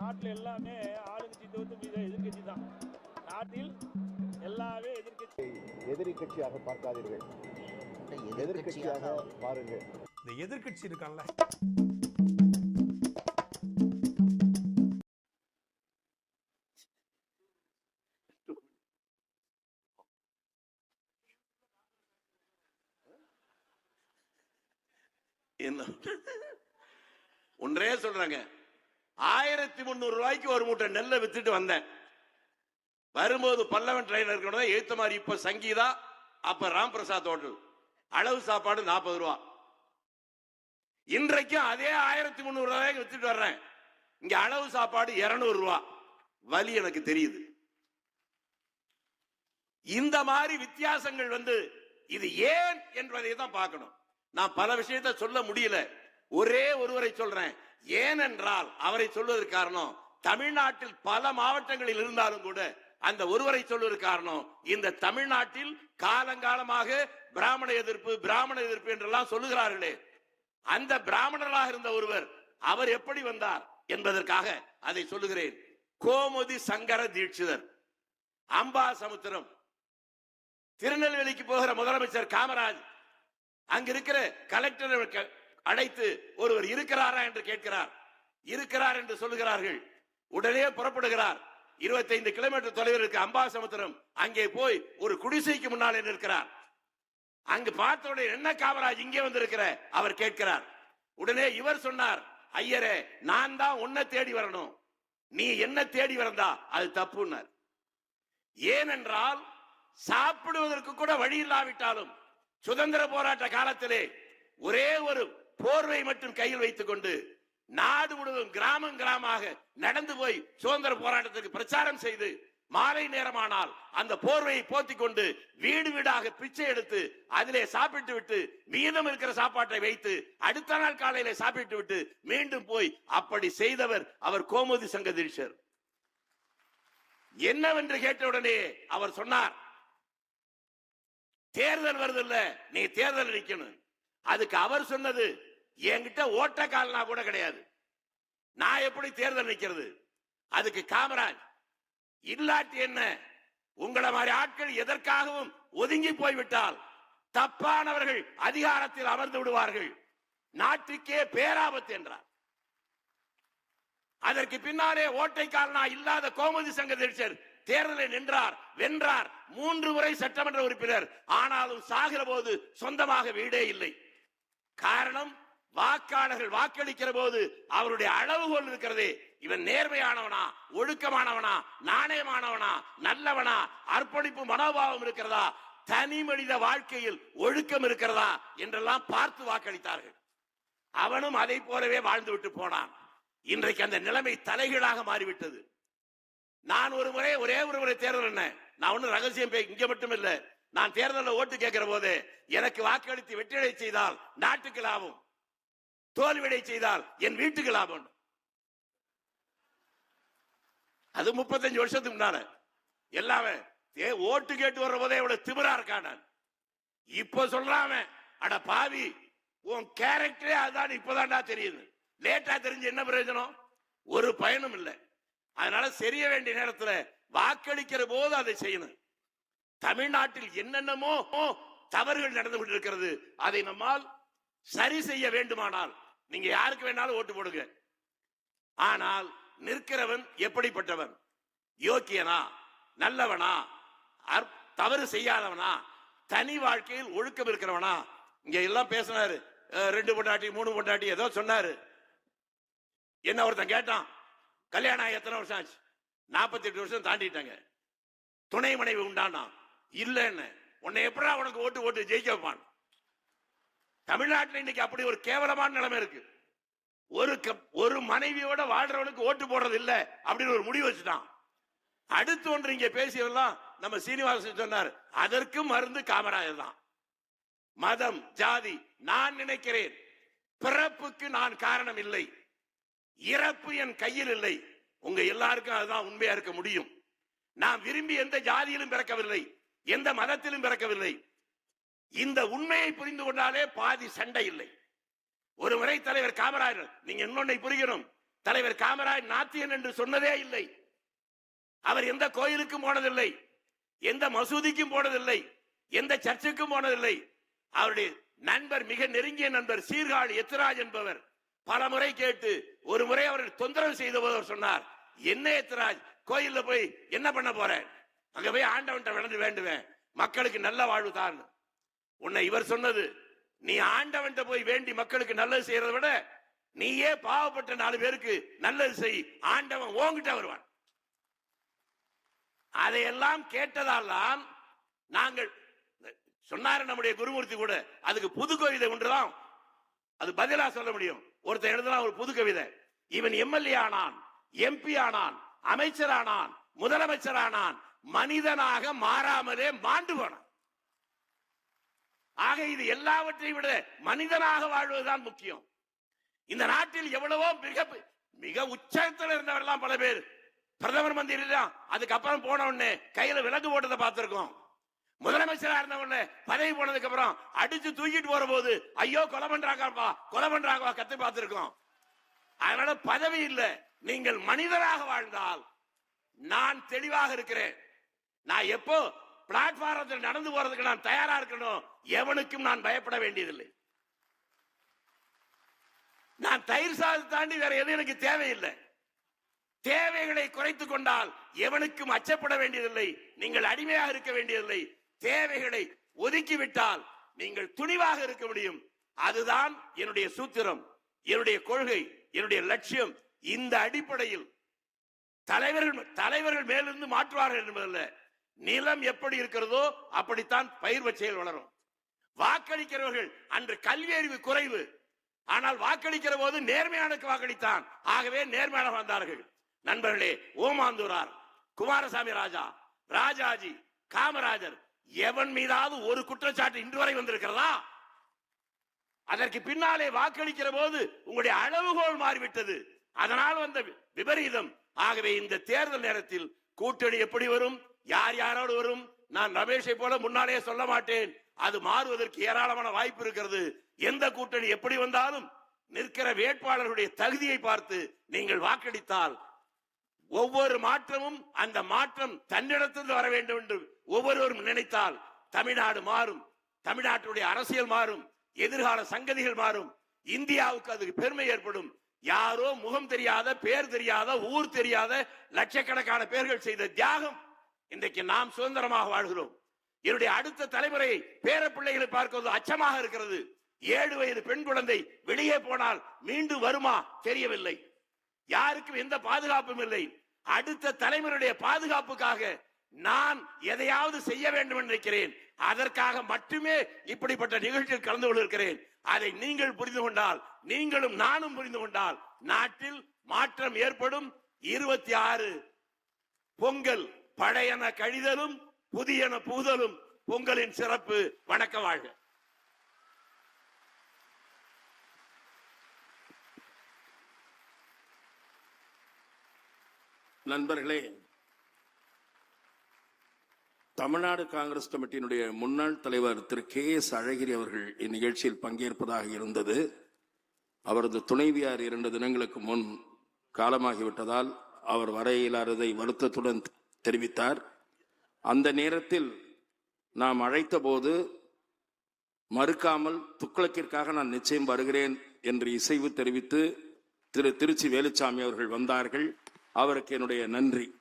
நாட்டில் எல்லாமே ஆளுங்கட்சி தவிர்த்து மீது எதிர்க்கட்சி தான். நாட்டில் எல்லாமே எதிர்க்கட்சி எதிரி கட்சியாக பார்க்காதீர்கள். எதிர்கட்சியாக பாருங்கள். இந்த எதிர்க்கட்சி இருக்கான்ல. என்ன? ஒன்றே சொல்றாங்க. ஆயிரத்தி முந்நூறு ரூபாய்க்கு ஒரு மூட்டை நெல்லை வித்துட்டு வந்தேன். வரும்போது பல்லவன் ட்ரெயினர் இருக்கணும் எழுத்த மாதிரி இப்ப சங்கீதா அப்ப ராம் பிரசாத் ஹோட்டல். அளவு சாப்பாடு நாற்பது ரூபா. இன்றைக்கும் அதே ஆயிரத்தி முந்நூறு ரூபாய்க்கு வித்துட்டு வர்றேன். இங்க அளவு சாப்பாடு இருநூறு ரூபா. வலி எனக்கு தெரியுது. இந்த மாதிரி வித்தியாசங்கள் வந்து இது ஏன் என்பதை தான் பார்க்கணும். நான் பல விஷயத்த சொல்ல முடியல. ஒரே ஒருவரை சொல்றேன். ஏனென்றால் அவரை சொல்வதற்கு காரணம் தமிழ்நாட்டில் பல மாவட்டங்களில் இருந்தாலும் கூட அந்த ஒருவரை சொல்வதற்கு காரணம் இந்த தமிழ்நாட்டில் காலங்காலமாக பிராமண எதிர்ப்பு பிராமண எதிர்ப்பு என்றெல்லாம் சொல்லுகிறார்களே. அந்த பிராமணராக இருந்த ஒருவர் அவர் எப்படி வந்தார் என்பதற்காக அதை சொல்லுகிறேன். கோமுதி சங்கர தீட்சிதர் அம்பா சமுத்திரம் திருநெல்வேலிக்கு போகிற முதலமைச்சர் காமராஜ் அங்க இருக்கிற கலெக்டர் அழைத்து ஒருவர் இருக்கிறாரா என்று கேட்கிறார். இருக்கிறார் என்று சொல்லுகிறார்கள். உடனே புறப்படுகிறார். 25 கிலோமீட்டர் தொலைவில் இருக்க அம்பாசமுத்திரம் அங்கே போய் ஒரு குடிசைக்கு முன்னாலே நிற்கிறார். அங்கு பார்த்த உடனே என்ன காமராஜ் இங்கே வந்திருக்கிற? அவர் கேட்கிறார். உடனே இவர் சொன்னார் ஐயரே நான் தான் உன்னை தேடி வரணும். நீ என்ன தேடி வரந்தா அது தப்புன்னார். ஏனென்றால் சாப்பிடுவதற்கு கூட வழி இல்லாவிட்டாலும் சுதந்திர போராட்ட காலத்திலே ஒரே ஒரு போர்வை மட்டும் கையில் வைத்துக் கொண்டு நாடு முழுவதும் கிராமம் கிராமமாக நடந்து போய் சுதந்திர போராட்டத்துக்கு பிரச்சாரம் செய்து மாலை நேரமானால் அந்த போர்வையை போத்தி கொண்டு வீடு வீடாக பிச்சை எடுத்து அதிலே சாப்பிட்டு விட்டு மீதம் இருக்கிற சாப்பாட்டை வைத்து அடுத்த நாள் காலையில சாப்பிட்டு விட்டு மீண்டும் போய் அப்படி செய்தவர் அவர் கோமுதி சங்கதீஷர். என்னவென்று கேட்டவுடனே அவர் சொன்னார் தேர்தல் வருது இல்ல நீ தேர்தல் நிற்கணும் அதுக்கு அவர் சொன்னது என்கிட்ட ஓட்ட கால்னா கூட கிடையாது. நான் எப்படி தேர்தல் நிக்கிறது அதுக்கு காமராஜ் இல்லாட்டி என்ன? உங்களை மாதிரி ஆட்கள் எதற்காகவும் ஒதுங்கி போய்விட்டால் தப்பானவர்கள் அதிகாரத்தில் அமர்ந்து விடுவார்கள். நாட்டுக்கே பேராபத்து என்றார். அதற்கு பின்னாலே ஓட்டைக்காரனா இல்லாத கோமதி சங்க தீட்சர் தேர்தலில் நின்றார் வென்றார். மூன்று முறை சட்டமன்ற உறுப்பினர். ஆனாலும் சாகிற போது சொந்தமாக வீடே இல்லை. காரணம் வாக்காளர்கள் வாக்களிக்கிற போது அவருடைய அளவுகோல் இருக்கிறதே. இவன் நேர்மையானவனா ஒழுக்கமானவனா நாணயமானவனா நல்லவனா அர்ப்பணிப்பு மனோபாவம் இருக்கிறதா? தனி மனித வாழ்க்கையில் ஒழுக்கம் இருக்கிறதா? என்றெல்லாம் பார்த்து வாக்களித்தார்கள். அவனும் அதை போலவே வாழ்ந்து விட்டு போனான். இன்றைக்கு அந்த நிலைமை தலைகீழாக மாறிவிட்டது. நான் ஒரு முறை ஒரே ஒரு முறை தேர்தல் என்ன? நான் ஒன்னும் ரகசியம் பே- இங்க மட்டும் இல்லை. நான் தேர்தலில் ஓட்டு கேட்கிற போது எனக்கு வாக்களித்து வெற்றியடை செய்தால் நாட்டுக்கு லாபம். தோல்விடை செய்தால் என் வீட்டுக்கு லாபம். அது முப்பத்தஞ்சு வருஷத்துக்கு முன்னால. எல்லாமே ஏ, ஓட்டு கேட்டு வர்ற போதே இவ்வளவு திமிரா இருக்கான் இப்ப சொல்றாம அட பாவி உன் கேரக்டரே அதான் இப்பதான்டா தெரியுது. லேட்டா தெரிஞ்சு என்ன பிரயோஜனம்? ஒரு பயனும் இல்லை. அதனால சரிய வேண்டிய நேரத்துல வாக்களிக்கிற போது அதை செய்யணும். தமிழ்நாட்டில் என்னென்னமோ தவறுகள் நடந்து கொண்டிருக்கிறது. அதை நம்மால் சரி செய்ய வேண்டுமானால் நீங்க யாருக்கு வேணாலும் ஓட்டு போடுங்க. ஆனால் நிற்கிறவன் எப்படிப்பட்டவன்? யோக்கியனா? நல்லவனா? தவறு செய்யாதவனா? தனி வாழ்க்கையில் ஒழுக்கம் இருக்கிறவனா? இங்க எல்லாம் பேசினாரு. ரெண்டு பொண்டாட்டி மூணு பொண்டாட்டி ஏதோ சொன்னாரு. என்ன ஒருத்தன் கேட்டான்? கல்யாணம் ஆகி எத்தனை வருஷம் ஆச்சு? நாற்பத்தி எட்டு வருஷம் தாண்டிட்டாங்க. துணை மனைவி உண்டானா? இல்லைன்னு. உன்னை எப்படா உனக்கு ஓட்டு ஓட்டு ஜெயிக்க வைப்பான்? தமிழ்நாட்டில் இன்னைக்கு அப்படி ஒரு கேவலமான நிலைமை இருக்கு. ஒரு ஒரு மனைவியோட வாழ்றவனுக்கு ஓட்டு போடுறது இல்ல அப்படின்னு ஒரு முடிவு வச்சுட்டான். அடுத்து ஒன்று இங்க பேசியவெல்லாம் நம்ம சீனிவாசன் சொன்னார் அதற்கும் மருந்து காமராஜர் தான். மதம் ஜாதி நான் நினைக்கிறேன். பிறப்புக்கு நான் காரணம் இல்லை. இறப்பு என் கையில் இல்லை. உங்க எல்லாருக்கும் அதுதான் உண்மையா இருக்க முடியும். நான் விரும்பி எந்த ஜாதியிலும் பிறக்கவில்லை. எந்த மதத்திலும் பிறக்கவில்லை. இந்த உண்மையை புரிந்து கொண்டாலே பாதி சண்டை இல்லை. ஒரு முறை தலைவர் காமராஜர் நீங்க இன்னொன்னை புரியணும். தலைவர் காமராஜ் நாத்தியன் என்று சொன்னதே இல்லை. அவர் எந்த கோயிலுக்கும் போனதில்லை. எந்த மசூதிக்கும் போனதில்லை. எந்த சர்ச்சுக்கும் போனதில்லை. அவருடைய நண்பர் மிக நெருங்கிய நண்பர் சீர்காழி எத்ராஜ் என்பவர் பல முறை கேட்டு ஒரு முறை அவர் தொந்தரவு செய்த போது அவர் சொன்னார் என்ன எத்ராஜ் கோயில்ல போய் என்ன பண்ண போறேன் அங்க போய் ஆண்டவன் விளந்து வேண்டுவேன். மக்களுக்கு நல்ல வாழ்வு தான் உன்னை இவர் சொன்னது. நீ ஆண்டவன்ட்ட போய் வேண்டி மக்களுக்கு நல்லது செய்யறதை விட நீயே பாவப்பட்ட நாலு பேருக்கு நல்லது செய் ஆண்டவன் ஓங்கிட்ட வருவான். அதையெல்லாம் கேட்டதால் நாங்கள் சொன்னாரு நம்முடைய குருமூர்த்தி கூட அதுக்கு புது கவிதை ஒன்றுதான். அது பதிலா சொல்ல முடியும். ஒருத்தன் எழுதலாம் ஒரு புது கவிதை. இவன் எம்எல்ஏ ஆனான் எம்பி ஆனான் அமைச்சரானான் முதலமைச்சரானான் மனிதனாக மாறாமலே மாண்டு போனான். ஆக இது எல்லாவற்றையும் விட மனிதனாக வாழ்வதுதான் முக்கியம். இந்த நாட்டில் எவ்வளவோ மிக மிக உச்சத்தில் இருந்தவரெல்லாம் பல பேர். பிரதமர் மந்திரி அதுக்கப்புறம் போன உடனே கையில விலங்கு போட்டதை பார்த்திருக்கோம். முதலமைச்சரா இருந்த உடனே பதவி போனதுக்கு அப்புறம் அடிச்சு தூக்கிட்டு போற போது ஐயோ கொலை பண்றாங்கப்பா கொலை பண்றாங்க கத்து பார்த்திருக்கோம். அதனால பதவி இல்லை. நீங்கள் மனிதராக வாழ்ந்தால் நான் தெளிவாக இருக்கிறேன். நான் எப்போ பிளாட்பாரத்தில் நடந்து போறதுக்கு நான் தயாரா இருக்கணும் எவனுக்கும் நான் பயப்பட வேண்டியதில்லை. நான் தயிர் சாதத்தை தாண்டி வேற எதுவும் எனக்கு தேவையில்லை. தேவைகளை குறைத்துக் கொண்டால் எவனுக்கும் அச்சப்பட வேண்டியதில்லை நீங்கள் அடிமையாக இருக்க வேண்டியதில்லை. தேவைகளை ஒதுக்கிவிட்டால் நீங்கள் துணிவாக இருக்க முடியும். அதுதான் என்னுடைய சூத்திரம் என்னுடைய கொள்கை என்னுடைய லட்சியம். இந்த அடிப்படையில் தலைவர்கள் தலைவர்கள் மேலிருந்து மாற்றுவார்கள் என்பதில்லை நிலம் எப்படி இருக்கிறதோ அப்படித்தான் பயிர் வச்சையில் வளரும். வாக்களிக்கிறவர்கள் அன்று கல்வி அறிவு குறைவு. ஆனால் வாக்களிக்கிற போது நேர்மையானுக்கு வாக்களித்தான். ஆகவே நேர்மையான வந்தார்கள். நண்பர்களே ஓமாந்தூரார் குமாரசாமி ராஜா ராஜாஜி காமராஜர் எவன் மீதாவது ஒரு குற்றச்சாட்டு இன்று வரை வந்திருக்கிறதா? அதற்கு பின்னாலே வாக்களிக்கிற போது உங்களுடைய அளவுகோல் மாறிவிட்டது. அதனால் வந்த விபரீதம். ஆகவே இந்த தேர்தல் நேரத்தில் கூட்டணி எப்படி வரும்? யார் யாரோடு வரும்? நான் ரமேஷை போல முன்னாலே சொல்ல மாட்டேன். அது மாறுவதற்கு ஏராளமான வாய்ப்பு இருக்கிறது. எந்த கூட்டணி எப்படி வந்தாலும் நிற்கிற வேட்பாளருடைய தகுதியை பார்த்து நீங்கள் வாக்களித்தால் ஒவ்வொரு மாற்றமும் அந்த மாற்றம் தன்னிடத்திலிருந்து வர வேண்டும் என்று ஒவ்வொருவரும் நினைத்தால் தமிழ்நாடு மாறும். தமிழ்நாட்டுடைய அரசியல் மாறும். எதிர்கால சங்கதிகள் மாறும். இந்தியாவுக்கு அதுக்கு பெருமை ஏற்படும். யாரோ முகம் தெரியாத பேர் தெரியாத ஊர் தெரியாத லட்சக்கணக்கான பேர்கள் செய்த தியாகம் இன்றைக்கு நாம் சுதந்திரமாக வாழ்கிறோம். என்னுடைய அடுத்த தலைமுறை பேர பிள்ளைகளை பார்க்கிறது அச்சமாக இருக்கிறது. ஏழு வயது பெண் குழந்தை வெளியே போனால் மீண்டும் வருமா? தெரியவில்லை. யாருக்கும் எந்த பாதுகாப்பும் இல்லை. அடுத்த தலைமுறையுடைய பாதுகாப்புக்காக நான் எதையாவது செய்ய வேண்டும் என்று நினைக்கிறேன். அதற்காக மட்டுமே இப்படிப்பட்ட நிகழ்ச்சியில் கலந்து கொண்டிருக்கிறேன். அதை நீங்கள் புரிந்து கொண்டால் நீங்களும் நானும் புரிந்து கொண்டால் நாட்டில் மாற்றம் ஏற்படும். இருபத்தி ஆறு பொங்கல். பழையன கழிதலும் புதியன பூதலும் பொங்கலின் சிறப்பு. வணக்க வாழ்க. நண்பர்களே தமிழ்நாடு காங்கிரஸ் கமிட்டியினுடைய முன்னாள் தலைவர் திரு கே எஸ் அழகிரி அவர்கள் இந்நிகழ்ச்சியில் பங்கேற்பதாக இருந்தது. அவரது துணைவியார் இரண்டு தினங்களுக்கு முன் காலமாகிவிட்டதால் அவர் வர இயலாததை வருத்தத்துடன் தெரிவித்தார். அந்த நேரத்தில் நாம் அழைத்தபோது மறுக்காமல் துக்ளக்கிற்காக நான் நிச்சயம் வருகிறேன் என்று இசைவு தெரிவித்து திரு திருச்சி வேலுச்சாமி அவர்கள் வந்தார்கள். அவருக்கு என்னுடைய நன்றி.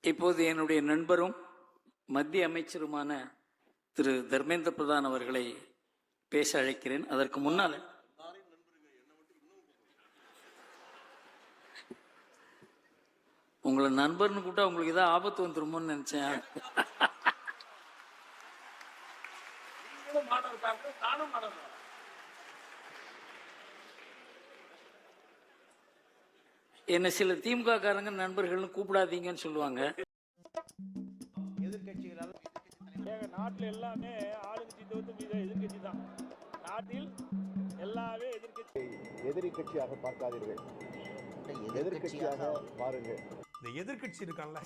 இப்போது என்னுடைய நண்பரும் மத்திய அமைச்சருமான திரு தர்மேந்திர பிரதான் அவர்களை பேச அழைக்கிறேன். அதற்கு முன்னால் உங்களை நண்பர்னு கூப்பிட்டா உங்களுக்கு ஏதாவது ஆபத்து வந்துருமோன்னு நினைச்சேன். என்ன சில திமுக காரங்க நண்பர்கள்னு கூப்பிடாதீங்கன்னு சொல்லுவாங்க. ஏங்க நாட்டில் எல்லாமே ஆளுங்கட்சி தோத்து எதிர்கட்சி தான். நாட்டில் எல்லாமே எதிர்கட்சி எதிரி கட்சியாக பார்க்காதீர்கள். எதிர்கட்சியாக பாருங்கள். இந்த எதிர்க்கட்சி இருக்கான்ல.